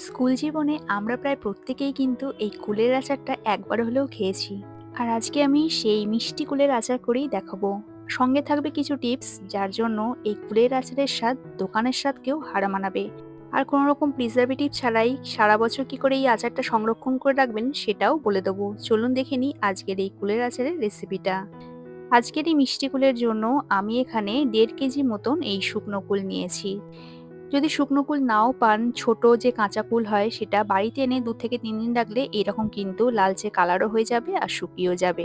School জীবনে আমরা প্রায় প্রত্যেকেই কিন্তু এই কুলের আচারটা একবার হলেও খেয়েছি। আর আজকে আমি সেই মিষ্টি কুলের আচার করেই দেখাবো। সঙ্গে থাকবে কিছু টিপস, যার জন্য এই কুলের আচারের স্বাদ, দোকানের স্বাদকেও হারা মানাবে। আর কোনো রকম প্রিজারভেটিভ ছাড়াই সারা বছর কি করে এই আচারটা সংরক্ষণ করে রাখবেন সেটাও বলে দেবো। চলুন দেখে নিই আজকের এই কুলের আচারের রেসিপিটা আজকের এই মিষ্টি কুলের জন্য আমি এখানে দেড় কেজি মতন এই শুকনো কুল নিয়েছি। যদি শুকনো কুল নাও পান, ছোট যে কাঁচা কুল হয়, সেটা বাড়িতে এনে দু থেকে তিন দিন রাখলে এরকম কিন্তু লালচে কালারও হয়ে যাবে আর শুকিয়েও যাবে।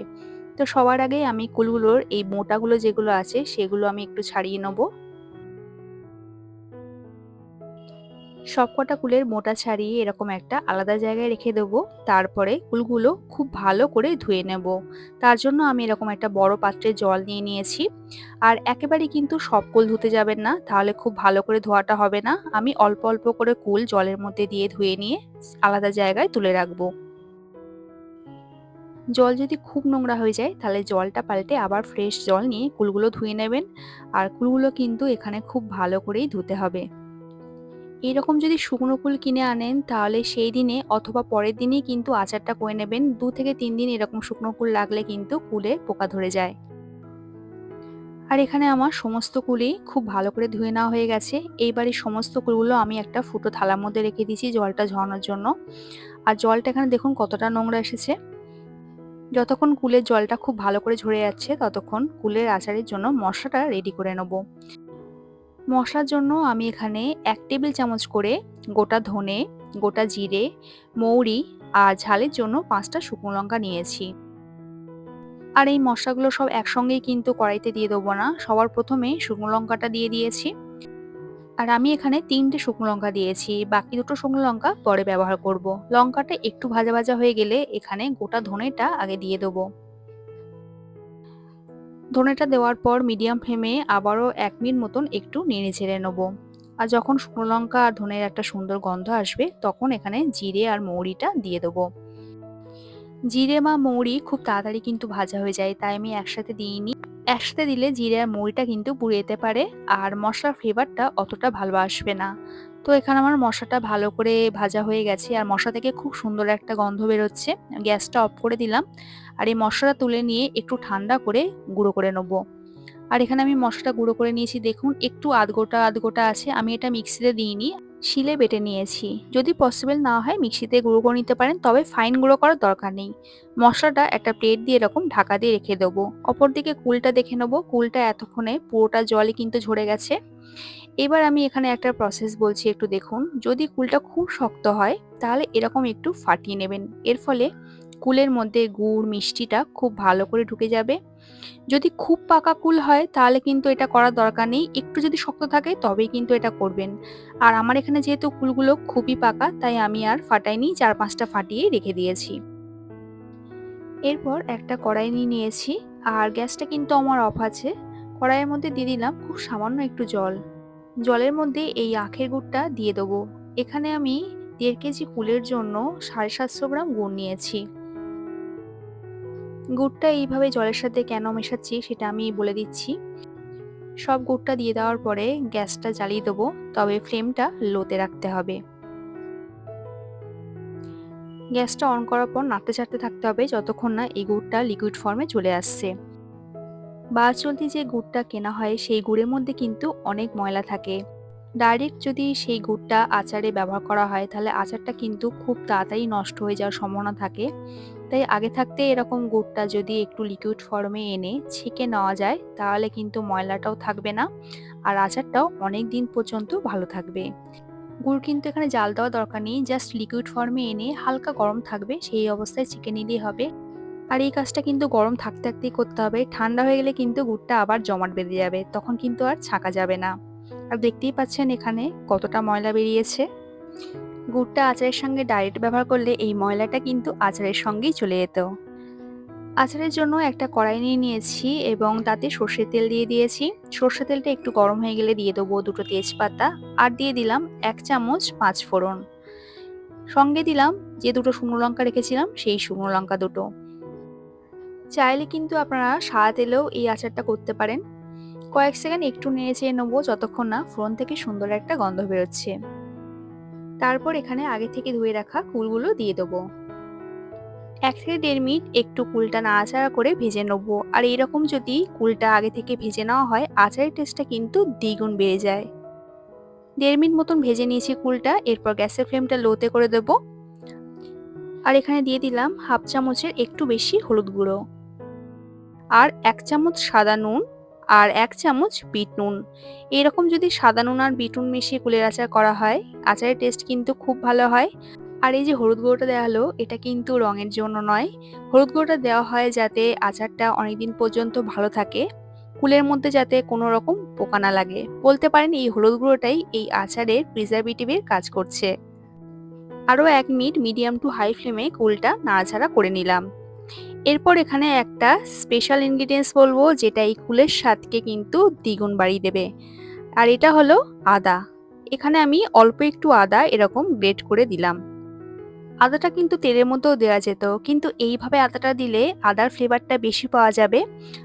তো সবার আগে আমি কুলগুলোর এই মোটাগুলো যেগুলো আছে, সেগুলো আমি একটু ছাড়িয়ে নেব। সবকটা কুলের মোটা ছাড়িয়ে এরকম একটা আলাদা জায়গায় রেখে দেবো। তারপরে কুলগুলো খুব ভালো করে ধুয়ে নেব। তার জন্য আমি এরকম একটা বড় পাত্রে জল নিয়ে নিয়েছি। আর একেবারেই কিন্তু সব কুল ধুতে যাবেন না, তাহলে খুব ভালো করে ধোয়াটা হবে না। আমি অল্প অল্প করে কুল জলের মধ্যে দিয়ে ধুয়ে নিয়ে আলাদা জায়গায় তুলে রাখব। জল যদি খুব নোংরা হয়ে যায়, তাহলে জলটা পাল্টে আবার ফ্রেশ জল নিয়ে কুলগুলো ধুয়ে নেবেন। আর কুলগুলো কিন্তু এখানে খুব ভালো করেই ধুতে হবে। এরকম যদি শুকনো কুল কিনে আনেন, তাহলে সেই দিনে অথবা পরের দিনেই কিন্তু আচারটা করে নেবেন। দু থেকে তিন দিন এরকম শুকনো কুল লাগলে কিন্তু কুলে পোকা ধরে যায়। আর এখানে আমার সমস্ত কুলি খুব ভালো করে ধুয়ে নেওয়া হয়ে গেছে। এইবার এই সমস্ত কুলগুলো আমি একটা ফুটো থালার মধ্যে রেখে দিয়েছি জলটা ঝরানোর জন্য। আর জলটা এখানে দেখুন কতটা নোংরা এসেছে। যতক্ষণ কুলের জলটা খুব ভালো করে ঝরে যাচ্ছে, ততক্ষণ কুলের আচারের জন্য মশলাটা রেডি করে নেব। মশলার জন্য আমি এখানে এক টেবিল চামচ করে গোটা ধনে, গোটা জিরে, মৌরি আর ঝালের জন্য পাঁচটা শুকনো লঙ্কা নিয়েছি। আর এই মশলাগুলো সব একসঙ্গেই কিন্তু কড়াইতে দিয়ে দেবো না, সবার প্রথমে শুকনো লঙ্কাটা দিয়ে দিয়েছি। আর আমি এখানে তিনটে শুকনো লঙ্কা দিয়েছি, বাকি দুটো শুকনো লঙ্কা পরে ব্যবহার করব। লঙ্কাটা একটু ভাজা ভাজা হয়ে গেলে এখানে গোটা ধনেটা আগে দিয়ে দেবো। ধনেটা দেওয়ার পর মিডিয়াম ফ্লেমে আবারও এক মিনিট মতন একটু নেড়ে ছেড়ে নেব। আর যখন শুকনো লঙ্কা আর ধনের একটা সুন্দর গন্ধ আসবে, তখন এখানে জিরে আর মৌরিটা দিয়ে দেবো। জিরে বা মৌরি খুব তাড়াতাড়ি কিন্তু ভাজা হয়ে যায়, তাই আমি একসাথে দিইনি। একসাথে দিলে জিরে আর মৌরিটা কিন্তু পুড়ে যেতে পারে, আর মশলার ফ্লেভারটা অতটা ভালো আসবে না। তো এখানে আমার মশাটা ভালো করে ভাজা হয়ে গেছে আর মশা থেকে খুব সুন্দর একটা গন্ধ বেরোচ্ছে। গ্যাসটা অফ করে দিলাম আর এই মশলাটা তুলে নিয়ে একটু ঠান্ডা করে গুঁড়ো করে নেব। আর এখানে আমি মশলাটা গুঁড়ো করে নিয়েছি। দেখুন, একটু আধ গোটা আধ গোটা আছে। আমি এটা মিক্সিতে দিইনি। শিলে বেটে নিয়েছি। যদি পসিবল না হয় মিক্সিতে গুঁড়ো করে নিতে পারেন, তবে ফাইন গুঁড়ো করার দরকার নেই। মশলাটা একটা প্লেট দিয়ে এরকম ঢাকা দিয়ে রেখে দেবো। অপরদিকে কুলটা দেখে নেব। কুলটা এতক্ষণে পুরোটা জলই কিন্তু ঝরে গেছে। এবার আমি এখানে একটা প্রসেস বলছি একটু দেখুন। যদি কুলটা খুব শক্ত হয়, তাহলে এরকম একটু ফাটিয়ে নেবেন। এর ফলে কুলের মধ্যে গুড়, মিষ্টিটা খুব ভালো করে ঢুকে যাবে। যদি খুব পাকা কুল হয়, তাহলে কিন্তু এটা করার দরকার নেই। একটু যদি শক্ত থাকে, তবেই কিন্তু এটা করবেন। আর আমার এখানে যেহেতু কুলগুলো খুবই পাকা, তাই আমি আর ফাটাইনি, চার পাঁচটা ফাটিয়ে রেখে দিয়েছি। এরপর একটা কড়াই নিয়ে নিয়েছি, আর গ্যাসটা কিন্তু আমার অফ আছে। কড়াইয়ের মধ্যে দিয়ে দিলাম খুব সামান্য একটু জল। জলের মধ্যে এই আখের গুড়টা দিয়ে দেবো। এখানে আমি দেড় কেজি কুলের জন্য সাড়ে সাতশো গ্রাম গুড় নিয়েছি। গুড়টা এইভাবে জলের সাথে কেন মেশাচ্ছি সেটা আমি বলে দিচ্ছি। সব গুড়টা দিয়ে দেওয়ার পরে গ্যাসটা জ্বালিয়ে দেবো, তবে ফ্লেমটা লোতে রাখতে হবে। গ্যাসটা অন করার পর নাড়তে চাড়তে থাকতে হবে যতক্ষণ না এই গুড়টা লিকুইড ফর্মে চলে আসছে। বা চলতি যে গুড়টা কেনা হয় সেই গুড়ের মধ্যে কিন্তু অনেক ময়লা থাকে। ডাইরেক্ট যদি সেই গুড়টা আচারে ব্যবহার করা হয় তাহলে আচারটা কিন্তু খুব তাড়াতাড়ি নষ্ট হয়ে যাওয়ার সম্ভাবনা থাকে। তাই আগে থাকতে এরকম গুড়টা যদি একটু লিকুইড ফর্মে এনে ছেঁকে নেওয়া যায়, তাহলে কিন্তু ময়লাটাও থাকবে না আর আচারটাও অনেক দিন পর্যন্ত ভালো থাকবে। গুড় কিন্তু এখানে জাল দেওয়া দরকার নেই জাস্ট লিকুইড ফর্মে এনে হালকা গরম থাকবে, সেই অবস্থায় ছেঁকে নিলেই হবে। আর এই কাজটা কিন্তু গরম থাকতে থাকতেই করতে হবে, ঠান্ডা হয়ে গেলে কিন্তু গুড়টা আবার জমাট বেঁধে যাবে, তখন কিন্তু আর ছাঁকা যাবে না। আর দেখতেই পাচ্ছেন এখানে কতটা ময়লা বেরিয়েছে। গুড়টা আচারের সঙ্গে ডাইরেক্ট ব্যবহার করলে এই ময়লাটা কিন্তু আচারের সঙ্গেই চলে যেত। আচারের জন্য একটা কড়াই নিয়ে নিয়েছি এবং তাতে সর্ষের তেল দিয়ে দিয়েছি। সর্ষের তেলটা একটু গরম হয়ে গেলে দিয়ে দেবো দুটো তেজপাতা আর দিয়ে দিলাম এক চামচ পাঁচ ফোড়ন। সঙ্গে দিলাম যে দুটো শুকনো লঙ্কা রেখেছিলাম সেই শুকনো লঙ্কা দুটো। চাইলে কিন্তু আপনারা সাদা তেলেও এই আচারটা করতে পারেন। কয়েক সেকেন্ড একটু নেড়ে চেয়ে নেব যতক্ষণ না ফোড়ন থেকে সুন্দর একটা গন্ধ বেরোচ্ছে। তারপর এখানে আগে থেকে ধুয়ে রাখা কুলগুলো দিয়ে দেবো। এক থেকে দেড় মিনিট একটু কুলটা নাড়াচাড়া করে ভেজে নেব। আর এরকম যদি কুলটা আগে থেকে ভেজে নেওয়া হয়, আচারের টেস্টটা কিন্তু দ্বিগুণ বেড়ে যায়। দেড় মিনিট মতন ভেজে নিয়েছি কুলটা, এরপর গ্যাসের ফ্লেমটা লোতে করে দেব। আর এখানে দিয়ে দিলাম হাফ চামচের একটু বেশি হলুদ গুঁড়ো। আর এক চামচ সাদা নুন আর এক চামচ বিট নুন। এরকম যদি সাদা নুন আর বিট নুন মিশিয়ে কুলের আচার করা হয়, আচারের টেস্ট কিন্তু খুব ভালো হয়। আর এই যে হলুদ গুঁড়োটা দেওয়া হলো, এটা কিন্তু রঙের জন্য নয়। হলুদ গুঁড়োটা দেওয়া হয় যাতে আচারটা অনেকদিন পর্যন্ত ভালো থাকে কুলের মধ্যে যাতে কোনো রকম পোকা না লাগে। বলতে পারেন এই হলুদ গুঁড়োটাই এই আচারের প্রিজারভেটিভের কাজ করছে। আরও এক মিনিট মিডিয়াম টু হাই ফ্লেমে কুলটা নাড়াচাড়া করে নিলাম। এরপর এখানে একটা স্পেশাল ইনগ্রিডিয়েন্টস বলব, যেটা এই কুলের স্বাদকে কিন্তু দ্বিগুণ বাড়িয়ে দেবে। আর এটা হলো আদা। এখানে আমি অল্প একটু আদা এরকম গ্রেট করে দিলাম। আদাটা কিন্তু তেলের মধ্যেও দেওয়া যেত, কিন্তু এইভাবে আদাটা দিলে আদার ফ্লেভারটা বেশি পাওয়া যাবে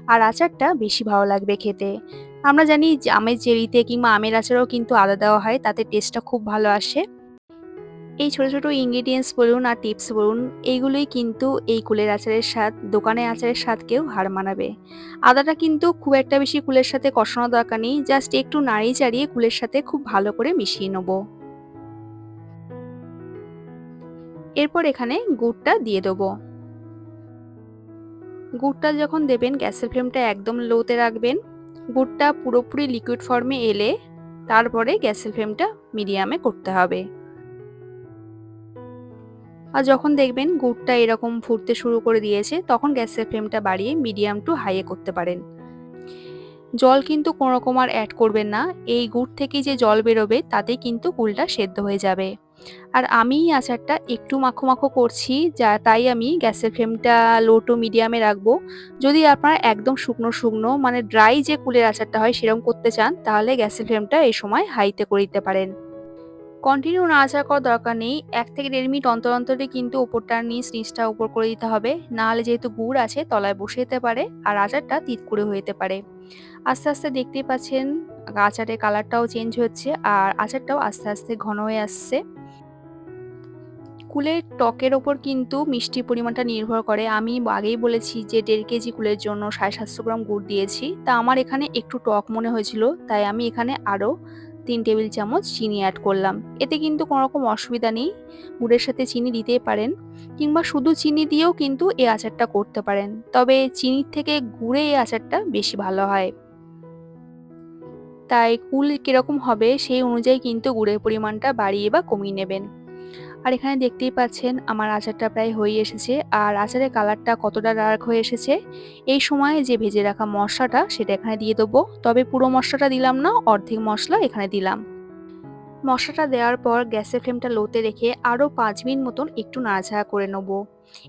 আর আচারটা বেশি ভালো লাগবে খেতে। আমরা জানি আমের জেরিতে কিংবা আমের আচারেও কিন্তু আদা দেওয়া হয়, তাতে টেস্টটা খুব ভালো আসে। এই ছোট ছোট ইনগ্রিডিয়েন্টস বলুন আর টিপস বলুন, এইগুলোই কিন্তু এই কুলের আচারের স্বাদ, দোকানের আচারের স্বাদকেও হার মানাবে। আদাটা কিন্তু খুব একটা বেশি কুলের সাথে কষানো দরকার নেই জাস্ট একটু নাড়িয়ে চাড়িয়ে কুলের সাথে খুব ভালো করে মিশিয়ে নেব। এরপর এখানে গুড়টা দিয়ে দেবো। গুড়টা যখন দেবেন, গ্যাসের ফ্লেমটা একদম লোতে রাখবেন। গুড়টা পুরোপুরি লিকুইড ফর্মে এলে, তারপরে গ্যাসের ফ্লেমটা মিডিয়ামে করতে হবে। আর যখন দেখবেন গুড়টা এরকম ফুটতে শুরু করে দিয়েছে, তখন গ্যাসের ফ্লেমটা বাড়িয়ে মিডিয়াম টু হাইয়ে করতে পারেন। জল কিন্তু কোনো রকম আর অ্যাড করবেন না, এই গুড় থেকে যে জল বেরোবে তাতেই কিন্তু গুলটা সেদ্ধ হয়ে যাবে। আর আমি আচারটা একটু মাখো মাখো করছি, যা তাই আমি গ্যাসের ফ্লেমটা লো টু মিডিয়ামে রাখব। যদি আপনারা একদম শুকনো শুকনো মানে ড্রাই যে কুলের আচারটা হয় সেরকম করতে চান, তাহলে গ্যাসের ফ্লেমটা এই সময় হাইতে করে দিতে পারেন। কন্টিনিউ না নাড়াচাড়া করার দরকার নেই। এক থেকে দেড় মিনিট অন্তর অন্তরে কিন্তু ওপরটার নিচ নিচটা উপর করে দিতে হবে। নাহলে যেহেতু গুড় আছে, তলায় বসে যেতে পারে আর আচারটা তিত করে হয়ে যেতে পারে। আস্তে আস্তে দেখতেই পাচ্ছেন, আচারের কালারটাও চেঞ্জ হচ্ছে আর আচারটাও আস্তে আস্তে ঘন হয়ে আসছে। কুলের টকের ওপর কিন্তু মিষ্টির পরিমাণটা নির্ভর করে। আমি আগেই বলেছি যে দেড় কেজি কুলের জন্য সাড়ে সাতশো গ্রাম গুড় দিয়েছি। তা আমার এখানে একটু টক মনে হয়েছিল, তাই আমি এখানে আরও তিন টেবিল চামচ চিনি অ্যাড করলাম। এতে কিন্তু কোনো রকম অসুবিধা নেই। গুড়ের সাথে চিনি দিতেই পারেন কিংবা শুধু চিনি দিয়েও কিন্তু এই আচারটা করতে পারেন। তবে চিনির থেকে গুড়ে এই আচারটা বেশি ভালো হয়। তাই কুল কীরকম হবে সেই অনুযায়ী কিন্তু গুড়ের পরিমাণটা বাড়িয়ে বা কমিয়ে নেবেন। আর এখানে দেখতেই পাচ্ছেন আমার আচারটা প্রায় হয়ে এসেছে। আর আচারের কালারটা কতটা ডার্ক হয়ে এসেছে, এই সময়ে যে ভেজে রাখা মশলাটা সেটা এখানে দিয়ে দেবো। তবে পুরো মশলাটা দিলাম না, অর্ধেক মশলা এখানে দিলাম। মশলাটা দেওয়ার পর গ্যাসের ফ্লেমটা লোতে রেখে আরও পাঁচ মিনিট মতন একটু নাড়াচাড়া করে নেব।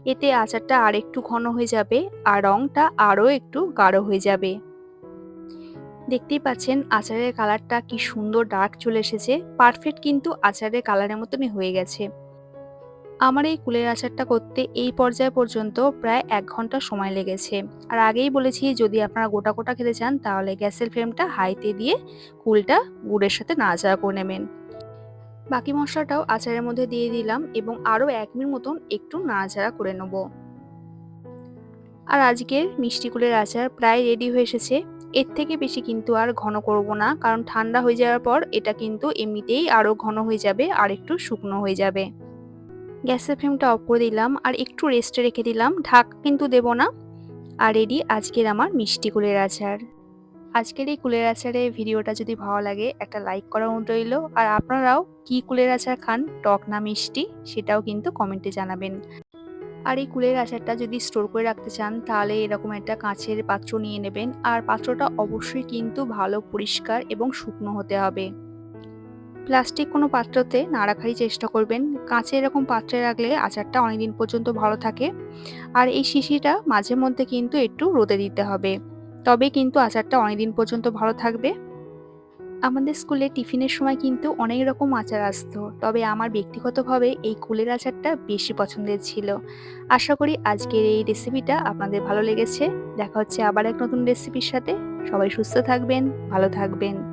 এতে আচারটা আর একটু ঘন হয়ে যাবে আর রঙটা আরও একটু গাঢ় হয়ে যাবে। দেখতেই পাচ্ছেন আচারের কালারটা কি সুন্দর ডার্ক চলে এসেছে। পারফেক্ট কিন্তু আচারের কালারের মতনই হয়ে গেছে। আমার এই কুলের আচারটা করতে এই পর্যায় পর্যন্ত প্রায় এক ঘণ্টা সময় লেগেছে। আর আগেই বলেছি, যদি আপনারা গোটা গোটা খেতে চান, তাহলে গ্যাসের ফ্লেমটা হাইতে দিয়ে কুলটা গুড়ের সাথে নাড়াচাড়া করে নেবেন। বাকি মশলাটাও আচারের মধ্যে দিয়ে দিলাম এবং আরও এক মিনিট মতন একটু নাড়াচাড়া করে নেব। আর আজকের মিষ্টি কুলের আচার প্রায় রেডি হয়ে এসেছে। এর থেকে বেশি কিন্তু আর ঘন করব না, কারণ ঠান্ডা হয়ে যাওয়ার পর এটা কিন্তু এমনিতেই আরও ঘন হয়ে যাবে আর একটু শুকনো হয়ে যাবে। গ্যাসের ফ্লেমটা অফ করে দিলাম আর একটু রেস্টে রেখে দিলাম। ঢাক কিন্তু দেব না। আর রেডি আজকের আমার মিষ্টি কুলের আচার। আজকের এই কুলের আচারের ভিডিওটা যদি ভালো লাগে, একটা লাইক করা অনুরোধ রইল। আর আপনারাও কি কুলের আচার খান, টক না মিষ্টি, সেটাও কিন্তু কমেন্টে জানাবেন। আর এই কুলের আচারটা যদি স্টোর করে রাখতে চান, তাহলে এরকম একটা কাঁচের পাত্র নিয়ে নেবেন। আর পাত্রটা অবশ্যই কিন্তু ভালো পরিষ্কার এবং শুকনো হতে হবে। প্লাস্টিক কোনো পাত্রতে না রাখারই চেষ্টা করবেন। কাঁচে এরকম পাত্রে রাখলে আচারটা অনেকদিন পর্যন্ত ভালো থাকে। আর এই শিশিটা মাঝে মধ্যে কিন্তু একটু রোদে দিতে হবে। তবে কিন্তু আচারটা অনেকদিন পর্যন্ত ভালো থাকবে। আমাদের স্কুলে টিফিনের সময় কিন্তু অনেক রকম আচার আসতো। তবে আমার ব্যক্তিগতভাবে এই কুলের আচারটা বেশি পছন্দের ছিল। আশা করি আজকের এই রেসিপিটা আপনাদের ভালো লেগেছে। দেখা হচ্ছে আবার এক নতুন রেসিপির সাথে। সবাই সুস্থ থাকবেন, ভালো থাকবেন।